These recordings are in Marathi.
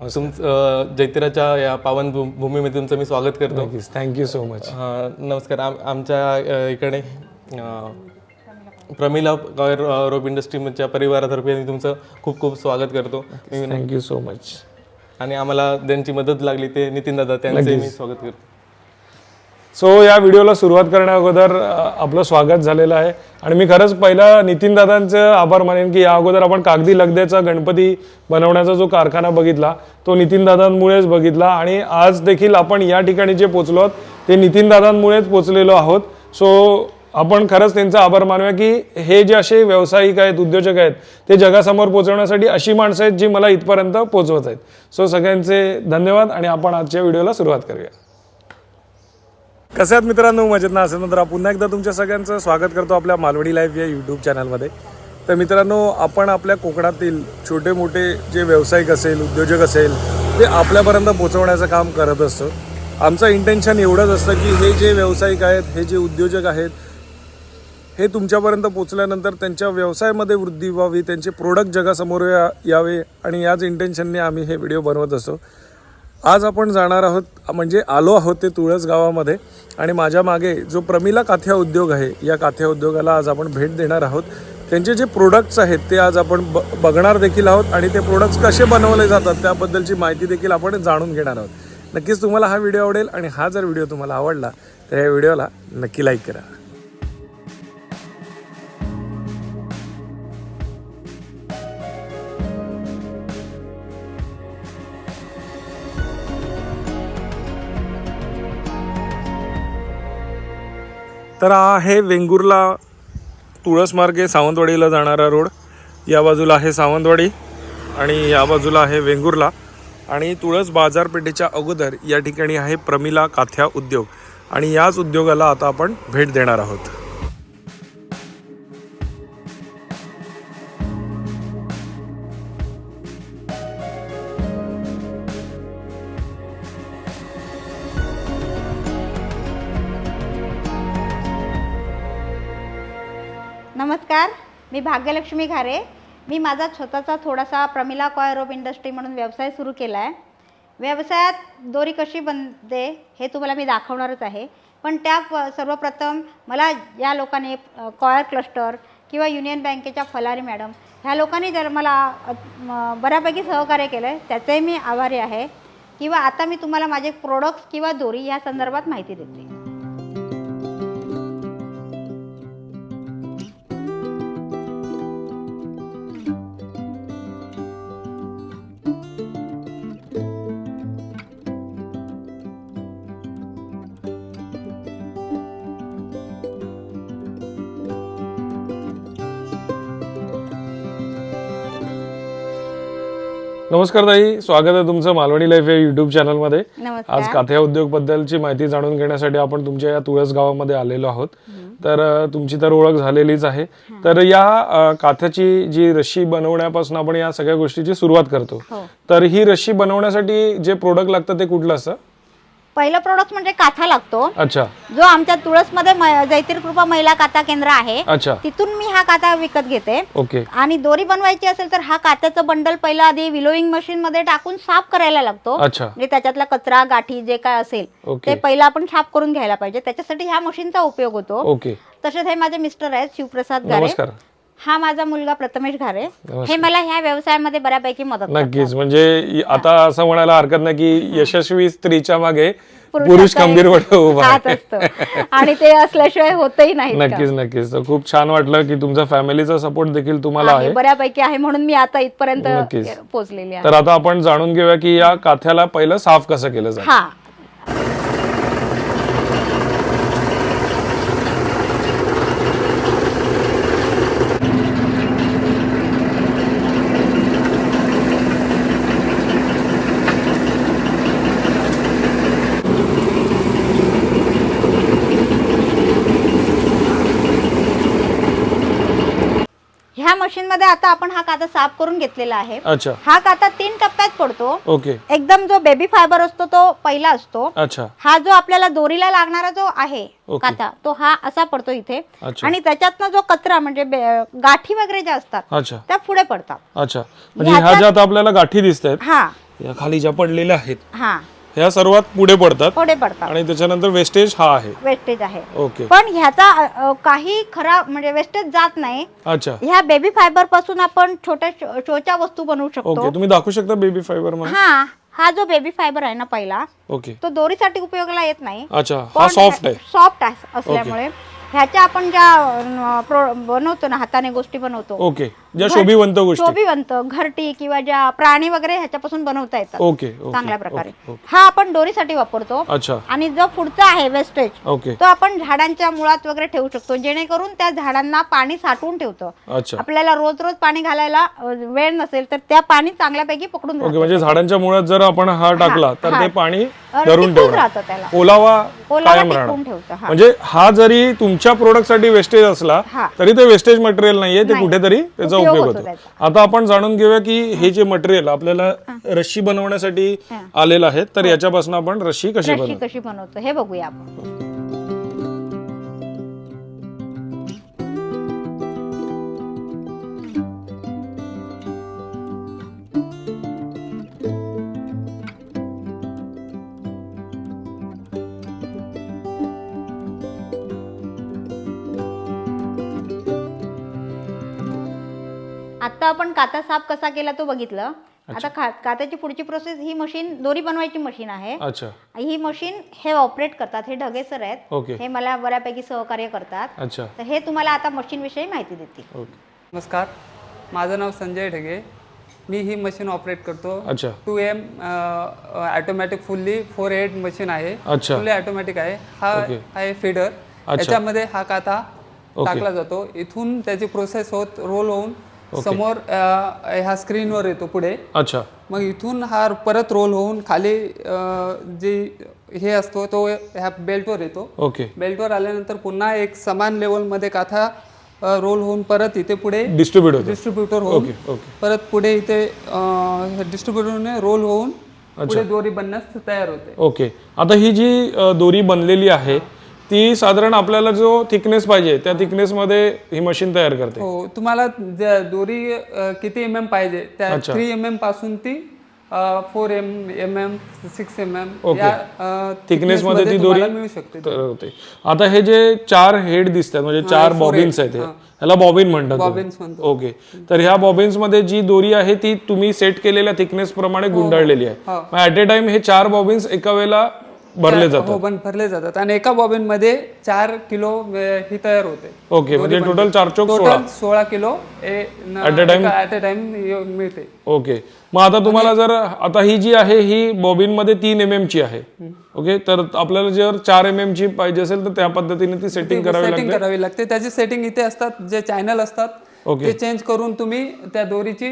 जैतिराच्या या पावन भूमीमध्ये तुमचं मी स्वागत करतो. थँक्यू सो मच नमस्कार. आम आमच्या इकडे प्रमिला रोप इंडस्ट्रीच्या परिवारातर्फे मी तुमचं खूप खूप स्वागत करतो. थँक्यू सो मच आणि आम्हाला ज्यांची मदत लागली ते नितीन दादा त्यांचे मी स्वागत करतो. सो या व्हिडिओला सुरुवात करण्या अगोदर आपलं स्वागत झालेलं आहे. आणि मी खरंच पहिला नितीन दादांचं आभार मानेन की या अगोदर आपण कागदी लगद्याचा गणपती बनवण्याचा जो कारखाना बघितला तो नितीन दादांमुळेच बघितला. आणि आज देखील आपण या ठिकाणी जे पोचलो आहोत ते नितीन दादांमुळेच पोचलेलो आहोत. सो आपण खरंच त्यांचा आभार मानूया की हे जे असे व्यावसायिक आहेत उद्योजक आहेत ते जगासमोर पोहोचवण्यासाठी अशी माणसं आहेत जी मला इथपर्यंत पोहोचवत आहेत. सो सगळ्यांचे धन्यवाद आणि आपण आजच्या व्हिडिओला सुरुवात करूया. कसे आहात मित्रांनो? मजेत ना? असेल तर पुन्हा एकदा तुमच्या सगळ्यांचं स्वागत करतो आपल्या मालवणी लाईव्ह या यूट्यूब चॅनलमध्ये तर मित्रांनो आपण आपल्या कोकणातील छोटे मोठे जे व्यावसायिक असेल उद्योजक असेल ते आपल्यापर्यंत पोहोचवण्याचं काम करत असतो. आमचं इंटेन्शन एवढंच असतं की हे जे व्यावसायिक आहेत हे जे उद्योजक आहेत हे तुमच्यापर्यंत पोचल्यानंतर त्यांच्या व्यवसायामध्ये वृद्धी व्हावी त्यांचे प्रोडक्ट जगासमोर या यावे आणि याच इंटेन्शनने आम्ही हे व्हिडिओ बनवत असतो. आज आपण जाणार आहोत म्हणजे आलो आहोत ते तुळस गावामध्ये आणि माझ्या मागे जो प्रमिला काथ्या उद्योग आहे या काथ्या उद्योगाला आज आपण भेट देणार आहोत. त्यांचे जे प्रोडक्ट्स आहेत ते आज आपण ब बघणार देखील आहोत आणि ते प्रोडक्ट्स कसे बनवले जातात त्याबद्दलची माहिती देखील आपण जाणून घेणार आहोत. नक्कीच तुम्हाला हा व्हिडिओ आवडेल आणि हा जर व्हिडिओ तुम्हाला आवडला तर या व्हिडिओला नक्की लाईक करा. तर हा आहे वेंगुर्ला तुळसमार्गे सावंतवाडीला जाणारा रोड. या बाजूला आहे सावंतवाडी आणि या बाजूला आहे वेंगुर्ला. आणि तुळस बाजारपेठेच्या अगोदर या ठिकाणी आहे प्रमिला काथ्या उद्योग. आणि याच उद्योगाला आता आपण भेट देणार आहोत. नमस्कार. मी भाग्यलक्ष्मी घारे. मी माझा स्वतःचा थोडासा प्रमिला कॉय रोप इंडस्ट्री म्हणून व्यवसाय सुरू केला आहे व्यवसायात दोरी कशी बनते हे तुम्हाला मी दाखवणारच आहे. पण त्या सर्वप्रथम मला या लोकांनी कॉयर क्लस्टर किंवा युनियन बँकेच्या फलारी मॅडम ह्या लोकांनी जर मला बऱ्यापैकी सहकार्य केलं आहे त्याचेही मी आभारी आहे. किंवा आता मी तुम्हाला माझे प्रोडक्ट्स किंवा दोरी या संदर्भात माहिती देते. नमस्कार ताई स्वागत आहे तुमचं मालवणी लाईफ या युट्यूब चॅनलमध्ये आज काथ्या उद्योग बद्दलची माहिती जाणून घेण्यासाठी आपण तुमच्या या तुळस गावामध्ये आलेलो आहोत. तर तुमची तर ओळख झालेलीच आहे. तर या काथ्याची जी रशी बनवण्यापासून आपण या सगळ्या गोष्टीची सुरुवात करतो. हो. तर ही रशी बनवण्यासाठी जे प्रोडक्ट लागतं ते कुठलं असतं? पहिलं प्रोडक्ट म्हणजे काथा लागतो. अच्छा. जो आमच्या तुळसमध्ये म- जैतिर कृपा महिला काथा केंद्र आहे. अच्छा. तिथून मी हा काथा विकत घेते. ओके. आणि दोरी बनवायची असेल तर हा काथ्याचं बंडल पहिला आधी विलोईंग मशीन मध्ये टाकून साफ करायला लागतो. अच्छा. म्हणजे त्याच्यातला कचरा गाठी जे काय असेल ओके. ते पहिलं आपण साफ करून घ्यायला पाहिजे. त्याच्यासाठी ह्या मशीनचा उपयोग होतो. ओके. तसेच हे माझे मिस्टर आहेत शिवप्रसाद गारे. नमस्कार. हा माझा मुलगा प्रथमेश घारे. हे मला ह्या व्यवसायामध्ये बऱ्यापैकी मदत. नक्कीच म्हणजे आता असं म्हणायला हरकत नाही की यशस्वी स्त्रीच्या मागे पुरुष उभा असतो. आणि ते असल्याशिवाय होतही नाही नक्कीच नक्कीच. खूप छान वाटलं की तुमचा फॅमिलीचा सपोर्ट देखील तुम्हाला आहे बऱ्यापैकी आहे म्हणून मी आता इथपर्यंत नक्कीच. पोहोचलेली आहे. तर आता आपण जाणून घेऊया की या काथ्याला पहिलं साफ कसं केलं जातं? ह्या मशीन मध्ये आता आपण हा काता साफ करून घेतलेला आहे. अच्छा. हा काता तीन टप्प्यात पडतो. ओके. एकदम जो बेबी फायबर असतो तो पहिला असतो. अच्छा. हा जो आपल्याला दोरीला लागणारा जो आहे ओके. काथा तो हा असा पडतो इथे. अच्छा. आणि त्याच्यातनं जो कचरा म्हणजे बे- गाठी वगैरे ज्या असतात अच्छा. त्या पुढे पडतात. अच्छा. म्हणजे ह्या ज्यात आपल्याला गाठी दिसत आहेत हा. या खाली ज्या पडलेल्या आहेत हा. ह्या सर्वात पुढे पडतात. पुढे पडतात. आणि त्याच्यानंतर वेस्टेज हा आहे. वेस्टेज आहे. ओके पण ह्याचा अ, काही खराब म्हणजे वेस्टेज जात नाही. अच्छा. ह्या बेबी फायबरपासून आपण छोट्या शो- शोच्या वस्तू बनवू शकतो. ओके तुम्ही दाखवू शकता बेबी फायबर मला हा हा जो बेबी फायबर आहे ना पहिला ओके तो दोरीसाठी उपयोगाला येत नाही. अच्छा हा सॉफ्ट आहे. सॉफ्ट असल्यामुळे. ह्याच्या आपण ज्या प्रो- बनवतो ना हाताने गोष्टी बनवतो. ओके. ज्या शोभिवंत गोष्टी. शोभिवंत घरटी किंवा ज्या प्राणी वगैरे ह्याच्यापासून बनवता येतात. ओके ओके चांगल्या प्रकारे. ओके. हा आपण दोरीसाठी वापरतो. अच्छा. आणि जो पुढचा आहे वेस्टेज ओके. तो आपण झाडांच्या मुळात वगैरे ठेवू शकतो. जेणेकरून त्या झाडांना पाणी साठवून ठेवतो. अच्छा. आपल्याला रोज रोज पाणी घालायला अ, वेळ नसेल तर त्या पाणी चांगल्यापैकी पकडून ओके राहतं. म्हणजे झाडांच्या मुळात जर आपण हा टाकला तर. ते पाणी अ, धरून टिकून ठेवणार. राहतं त्याला. ओलावा ओलावा कायम टिकवून राहणार ठेवतं हा. म्हणजे हा जरी तुमच्या प्रोडक्टसाठी वेस्टेज असला हा. तरी ते वेस्टेज मटेरियल नाहीये ते. कुठेतरी त्याचा उपयोग उपयोग होतो होतो त्याचा. आता आपण जाणून घेऊया की हे जे मटेरियल आपल्याला रशी बनवण्यासाठी आलेलं आहे तर याच्यापासून आपण रशी कशी रशी बनवतो कशी बनवतो हे बघूया आपण काता साफ कसा केला तो बघितलं? आता खा- कात्याची पुढची प्रोसेस ही मशीन दोरी बनवायची मशीन आहे. अच्छा. ही मशीन हे ऑपरेट करतात हे ढगे सर आहेत. ओके हे मला बऱ्यापैकी सहकार्य करतात. अच्छा. तर हे तुम्हाला आता मशीन विषयी माहिती देतील. ओके नमस्कार. माझं नाव संजय ढगे. मी ही मशीन ऑपरेट करतो. अच्छा. Two M automatic fully four head machine आहे. अच्छा. फुल्ली ऑटोमॅटिक आहे. हा. आहे फिडर याच्यामध्ये हा काथा टाकला जातो. इथून त्याची प्रोसेस होत रोल होऊन समोर ह्या स्क्रीनवर येतो पुढे. अच्छा. मग इथून हा परत रोल होऊन खाली जे हे असतो तो ह्या बेल्टवर येतो. ओके बेल्टवर आल्यानंतर पुन्हा एक समान लेवलमध्ये काथा रोल होऊन परत इथे पुढे डिस्ट्रीब्युट होतो. डिस्ट्रीब्युटर होऊन ओके ओके परत पुढे इथे डिस्ट्रीब्युटरने रोल होऊन पुढे दोरी बनण्यास तयार होते. ओके आता ही जी दोरी बनलेली आहे ती साधारण आपल्याला जो थिकनेस पाहिजे त्या थिकनेस मध्ये ही मशीन तयार करते. हो तुम्हाला ज- दोरी अ, किती एम एम पाहिजे त्या थ्री एम एमपासून ती four M M M six M M या थिकनेस मध्ये ती दोरी मिळू शकते होते. आता हे जे चार हेड दिसतात म्हणजे चार बॉबिन्स आहेत हे. ह्याला बॉबिन म्हणतात Bobbins म्हणतो. ओके. तर ह्या बॉबिन्समध्ये जी दोरी आहे ती तुम्ही सेट केलेल्या थिकनेस प्रमाणे गुंडाळलेली आहे. ऍट ए टाइम हे चार बॉबिन्स एका वेळेला भरले जातात. हो पण भरले जातात. आणि एका बॉबिनमध्ये चार किलो ही तयार होते. ओके म्हणजे टोटल चार चौक सोळा. टोटल सोळा किलो ऍट अ टाइम मिळते. ओके. मग आता तुम्हाला जर आता ही जी आहे ही बॉबिनमध्ये तीन एम एम ची आहे. ओके तर आपल्याला जर चार एम एम ची पाहिजे असेल तर त्या पद्धतीने ती सेटिंग करावी लागते? सेटिंग करावी लागते. त्याची सेटिंग इथे असतात जे चॅनल असतात ओके. ते चेंज करून तुम्ही त्या दोरीची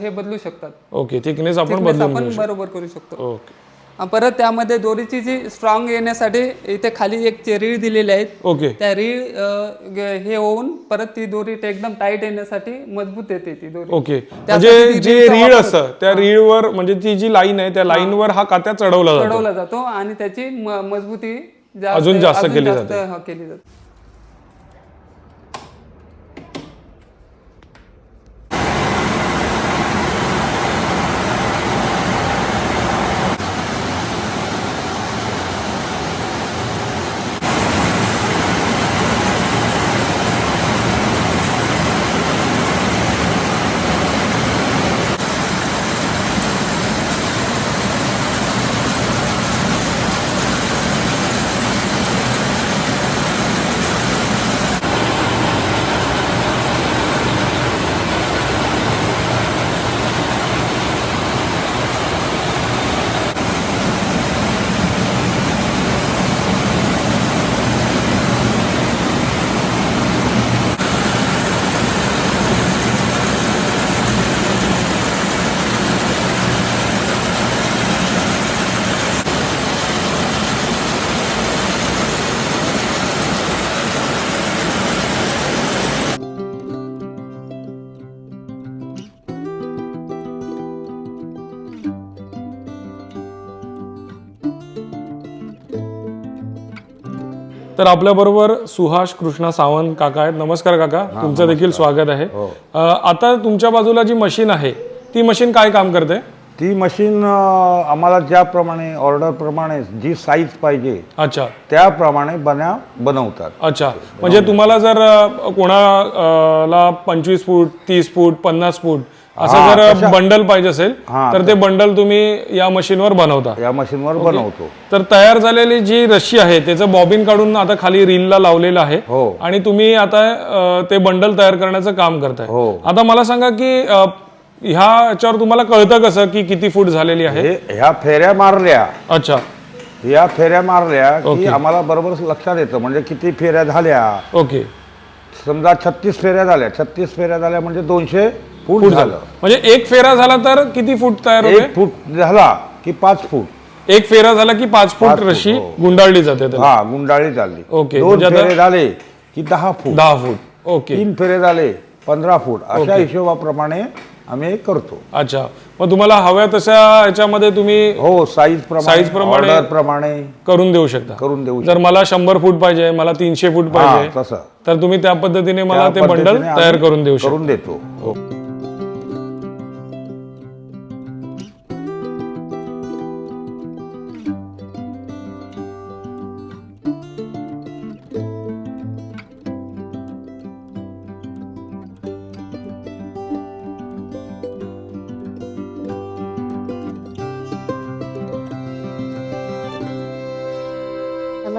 हे बदलू शकतात. ओके थिकनेस आपण आपण बरोबर करू शकतो. ओके. परत त्यामध्ये दोरीची जी स्ट्रॉंग येण्यासाठी इथे खाली एक रीळ दिलेले आहेत ओके. त्या रीळ हे होऊन परत ती दोरी एकदम टाईट येण्यासाठी मजबूत येते ती दोरी. ओके. म्हणजे जे रीळ असतं त्या रीळवर म्हणजे ती जी लाईन आहे त्या लाईनवर हा कात्या चढवला जातो. चढवला जातो आणि त्याची मजबूती अजून जास्त केली जास्त, हा, केली जाते. तर आपल्या बरोबर सुहास कृष्णा सावंत काका आहेत. नमस्कार काका. तुमचं देखील स्वागत आहे. अ, आता तुमच्या बाजूला जी मशीन आहे ती मशीन काय काम करते? ती मशीन आम्हाला ज्याप्रमाणे ऑर्डरप्रमाणे जी साईज पाहिजे अच्छा. त्याप्रमाणे बन्या बनवतात. अच्छा. म्हणजे तुम्हाला जर कोणाला पंचवीस फूट तीस फूट पन्नास फूट असं जर बंडल पाहिजे असेल तर ते बंडल तुम्ही या मशीनवर बनवता. या मशीनवर बनवतो. तर तयार झालेली जी रशी आहे त्याचं बॉबिन काढून आता खाली रीलला लावलेलं आहे. हो. आणि तुम्ही आता ते बंडल तयार करण्याचं काम करताय. हो. आता मला सांगा की अ, ह्या याच्यावर तुम्हाला कळतं कसं की किती फूट झालेली आहे? हे ह्या फेऱ्या मारल्या. अच्छा. या फेऱ्या मारल्या की. आम्हाला बरोबर लक्षात येतं म्हणजे किती फेऱ्या झाल्या. ओके. समजा छत्तीस फेऱ्या झाल्या. छत्तीस फेऱ्या झाल्या म्हणजे दोनशे फूट झालं. म्हणजे एक फेरा झाला तर किती फूट तयार होते? फूट झाला की पाच फूट. एक फेरा झाला की पाच फूट रशी हो. गुंडाळली जाते त्याला. हा गुंडाळी चालली. ओके, दोन म्हणजे आता- फेरे झाले की दहा फूट. दहा फूट. ओके. तीन फेरे झाले पंधरा फूट. अशा हिशोबाप्रमाणे आम्ही करतो. अच्छा. मग तुम्हाला हव्या तशा याच्यामध्ये तुम्ही हो साईज Size प्रमाणे- ऑर्डर प्रमाणे करून देऊ शकता. करून देऊ जर मला शंभर फूट पाहिजे मला तीनशे फूट हा पाहिजे तसं. तर तुम्ही त्या पद्धतीने मला त्या ते बंडल पद्धतीने तयार करून देऊ शकता. करून देतो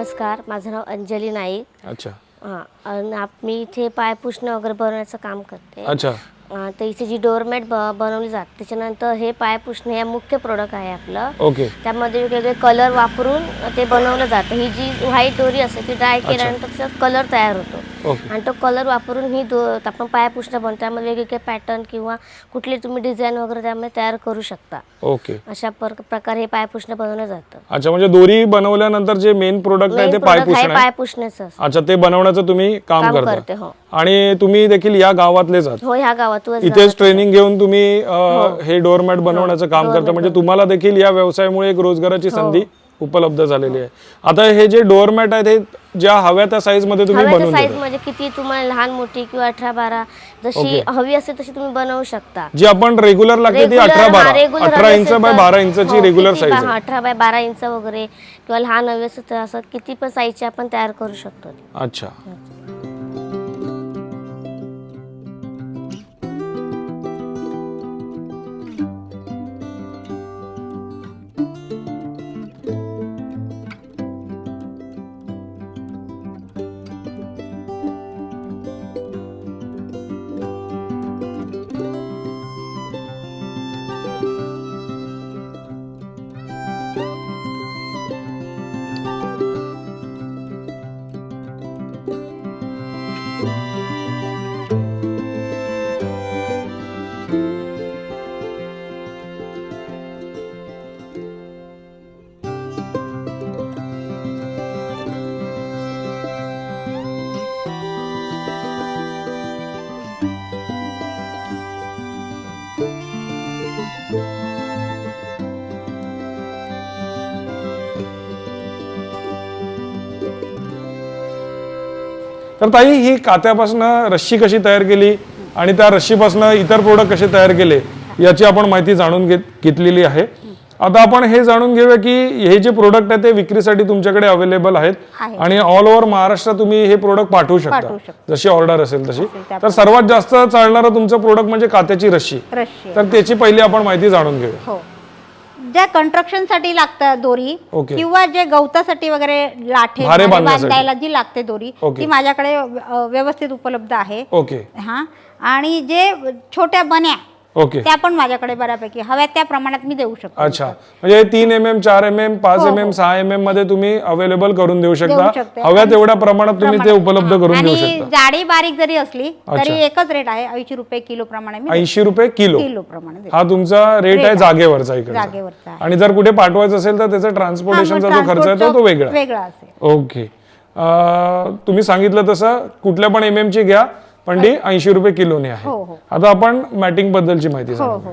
नमस्कार माझं नाव अंजली नाईक. अच्छा. हां आणि आप- मी इथे पाय पुसणं वगैरे बनवण्याचं काम करते. अच्छा. अं, तर इथे जी डोरमॅट ब बनवली जाते त्याच्यानंतर हे पाय पुसणं हे मुख्य प्रोडक्ट आहे आपलं. ओके. त्यामध्ये वेगवेगळे कलर वापरून ते बनवलं जातं. ही जी व्हाईट दोरी असते ती ड्राय केल्यानंतर त्याचा कलर तयार होतो. ओके. आणि तो कलर वापरून ही दो आपण पाय पुसणं बनवतो त्यामध्ये वेगवेगळे पॅटर्न किंवा कुठली तुम्ही डिझाईन वगैरे त्यामध्ये तयार करू शकता. ओके. अशा पर प्रकारे हे पाय पुसणं बनवलं जातं. अच्छा म्हणजे दोरी बनवल्यानंतर जे मेन प्रोडक्ट आहे Main ते पाय product आहे असतं. अच्छा ते बनवण्याचं तुम्ही काम काम करता? करते हो. आणि तुम्ही देखील या गावातलेच आहात? हो ह्या गावातूनच इथेच ट्रेनिंग घेऊन तुम्ही अ, हे. डोअरमॅट बनवण्याचं काम करता? म्हणजे तुम्हाला देखील या व्यवसायामुळे एक रोजगाराची संधी उपलब्ध झालेली आहे. आता हे जे डोअरमॅट आहेत हे ज्या हव्या त्या साईजमध्ये तुम्ही बनवून साईज देता. मध्ये किती तुम्हाला लहान मोठी किंवा अठरा बारा जशी हवी असेल तशी तुम्ही बनवू शकता. जी आपण रेग्युलर लागते ती अठरा हा, बारा अठरा इंच बाय बारा इंचाची हो, रेग्युलर किती साईज आहे. हा, अठरा बाय बारा इंच वगैरे किंवा लहान हवी असेल तर असं किती पण साईजची आपण तयार करू शकतो. अच्छा. तर ताई ही कात्यापासून रश्शी कशी तयार केली आणि त्या रश्शीपासून इतर प्रोडक्ट कसे तयार केले याची आपण माहिती जाणून घेत घेतलेली आहे. आता आपण हे जाणून घेऊया की हे जे प्रोडक्ट आहे ते विक्रीसाठी तुमच्याकडे अवेलेबल आहेत आहे. आणि ऑल ओव्हर महाराष्ट्र तुम्ही हे प्रोडक्ट पाठवू शकता. जशी ऑर्डर असेल तशी. तर सर्वात जास्त चालणारं तुमचं प्रोडक्ट म्हणजे कात्याची रश्शी रश्शी तर त्याची पहिली आपण माहिती जाणून घेऊया. हो. ज्या कन्स्ट्रक्शनसाठी लागतं दोरी. किंवा जे गवतासाठी वगैरे लाठे भारे भारे बांधण्यासाठी. बांधायला जी लागते दोरी. ती माझ्याकडे अ, व्यवस्थित उपलब्ध आहे ओके हा आणि जे छोट्या बन्या ओके त्या पण माझ्याकडे बऱ्यापैकी हव्या त्या प्रमाणात मी देऊ शकतो अच्छा म्हणजे तीन एम एम चार एम एम पाच एम एम सहा एम एममध्ये तुम्ही अवेलेबल करून देऊ हो, शकता शकते. हव्या तेवढ्या प्रमाणात तुम्ही ते. उपलब्ध हा. करून देऊ आणि शकता जाडी बारीक जरी असली. तरी एकच रेट आहे ऐंशी रुपये किलो प्रमाणे मी ऐंशी रुपये किलो किलो प्रमाणे देते. हा तुमचा रेट आहे. जागेवरचा इकडे जागेवरचा. आणि जर कुठे पाठवायचं असेल तर त्याचा हा, ट्रान्सपोर्टेशनचा जो खर्च आहे तो तो वेगळा वेगळा असेल ओके अं, तुम्ही सांगितलं तसं कुठल्या पण एम एम ची घ्या पण ती ऐंशी रुपये किलोने आहे. हो, हो. आता आपण मॅटिंग बद्दलची माहिती हो सांगू हो.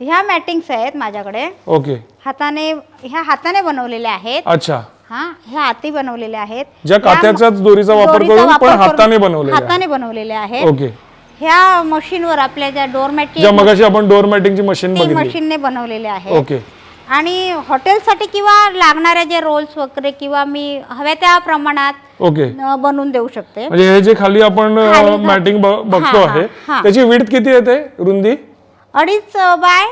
ह्या मॅटिंग्स आहेत माझ्याकडे. ओके. हाताने ह्या हाताने बनवलेल्या आहेत. अच्छा. हा ह्या हाती बनवलेल्या आहेत. ज्या या कात्याच्याच दोरीचा वापर दोरीचा करून पण करून हाताने बनवलेल्या आहेत. हाताने बनवलेल्या आहेत. ओके. ह्या मशीनवर आपल्या ज्या डोरमॅटची ज्या मगाशी आपण डोअर मॅटिंगची मशीन ती बघितली. मशीनने बनवलेले आहे ओके. आणि हॉटेलसाठी किंवा लागणाऱ्या जे रोल्स वगैरे किंवा मी हव्या त्या प्रमाणात ओके. बनवून देऊ शकते. म्हणजे हे जे खाली आपण खाली मॅटिंग बघतो हा, हा, आहे हा. त्याची विड्थ किती येते रुंदी? अडीच अ, बाय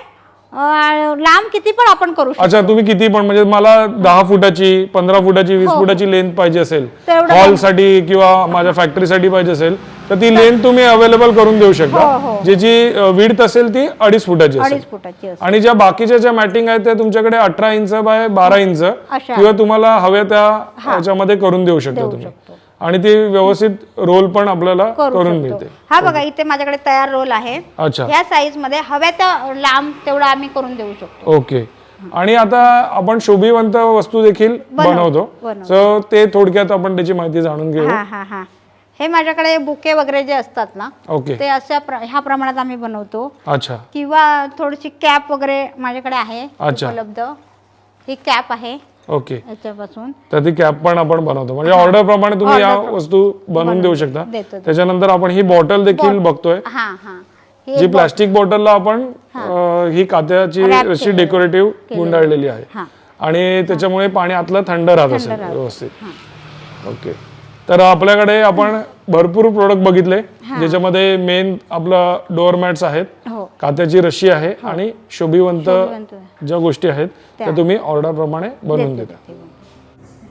अ, लांब किती पण आपण करू शकतो. अच्छा तुम्ही किती पण म्हणजे मला दहा फुटाची पंधरा फुटाची वीस फुटाची लेंथ पाहिजे असेल. हो. तेवढं हॉलसाठी किंवा माझ्या फॅक्टरीसाठी पाहिजे असेल. तर ती लेंथ तुम्ही अवेलेबल करून देऊ हो, शकता हो. ज्याची विड्थ असेल ती अडीच फुटाची असेल. अडीच फुटाची असते आणि ज्या बाकीच्या ज्या मॅटिंग आहेत त्या तुमच्याकडे अठरा इंच बाय बारा इंच अशा. किंवा तुम्हाला हव्या त्या ह्याच्यामध्ये करून देऊ शकता तुम्ही. आणि ती व्यवस्थित रोल पण आपल्याला करू करून शकतो. मिळते. हा बघा इथे माझ्याकडे तयार रोल आहे. अच्छा. या साईजमध्ये हव्या त्या लांब तेवढा आम्ही करून देऊ शकतो. ओके. आणि आता आपण शोभिवंत वस्तू देखील बनवतो बनवतो. सो ते थोडक्यात आपण त्याची माहिती जाणून घेऊ. हा हा हा. हे माझ्याकडे बुके वगैरे जे असतात ना ओके. ते अशा प्र- ह्या प्रमाणात आम्ही बनवतो. अच्छा. किंवा थोडीशी कॅप वगैरे माझ्याकडे आहे अच्छा. उपलब्ध. ही कॅप आहे ओके. याच्यापासून. तर ती कॅप पण आपण बनवतो. म्हणजे ऑर्डर प्रमाणे तुम्ही या वस्तू बनवून देऊ शकता. देतो. त्याच्यानंतर आपण ही बॉटल देखील बघतोय. हा हा. हे जी प्लास्टिक बॉटलला आपण अं, ही कात्याची Wrap अशी केलेलं. डेकोरेटिव्ह गुंडाळलेली आहे. हा. आणि त्याच्यामुळे पाणी आतलं थंड राहत असेल व्यवस्थित. ओके. तर आपल्याकडे आपण भरपूर प्रोडक्ट बघितले ज्याच्यामध्ये मेन आपलं डोअर मॅट्स आहेत हो. कात्याची रशी आहे आणि शोभिवंत शोभिवंत. ज्या गोष्टी आहेत त्या तुम्ही ऑर्डर प्रमाणे बनवून देता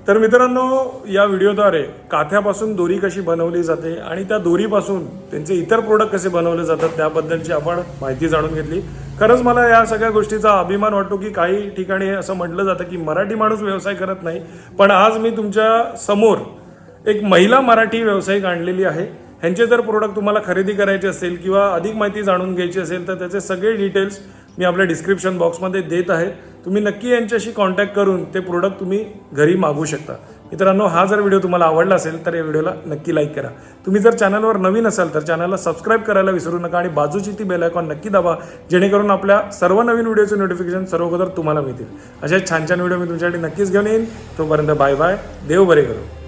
तर मित्रांनो या व्हिडिओद्वारे काथ्यापासून दोरी कशी बनवली जाते आणि त्या दोरीपासून त्यांचे इतर प्रोडक्ट कसे बनवले जातात त्याबद्दलची आपण माहिती जाणून घेतली. खरंच मला या सगळ्या गोष्टीचा अभिमान वाटतो की काही ठिकाणी असं म्हटलं जातं की मराठी माणूस व्यवसाय करत नाही पण आज मी तुमच्यासमोर एक महिला मराठी व्यावसायिक आणलेली आहे. ह्यांचे जर प्रोडक्ट तुम्हाला खरेदी करायचे असेल किंवा अधिक माहिती जाणून घ्यायची असेल तर त्याचे सगळे डिटेल्स मी आपल्या डिस्क्रिप्शन बॉक्समध्ये देत आहे. तुम्ही नक्की यांच्याशी कॉन्टॅक्ट करून ते प्रोडक्ट तुम्ही घरी मागवू शकता. मित्रांनो हा जर व्हिडिओ तुम्हाला आवडला असेल तर या व्हिडिओला नक्की लाईक करा. तुम्ही जर चॅनलवर नवीन असाल तर चॅनलला सबस्क्राईब करायला विसरू नका आणि बाजूची ती बेल आयकॉन नक्की दाबा जेणेकरून आपल्या सर्व नवीन व्हिडिओचे नोटिफिकेशन सर्वगोदर तुम्हाला मिळतील. अशा छान छान व्हिडिओ मी तुमच्यासाठी नक्कीच घेऊन येईन. तोपर्यंत बाय बाय देव बरे करू.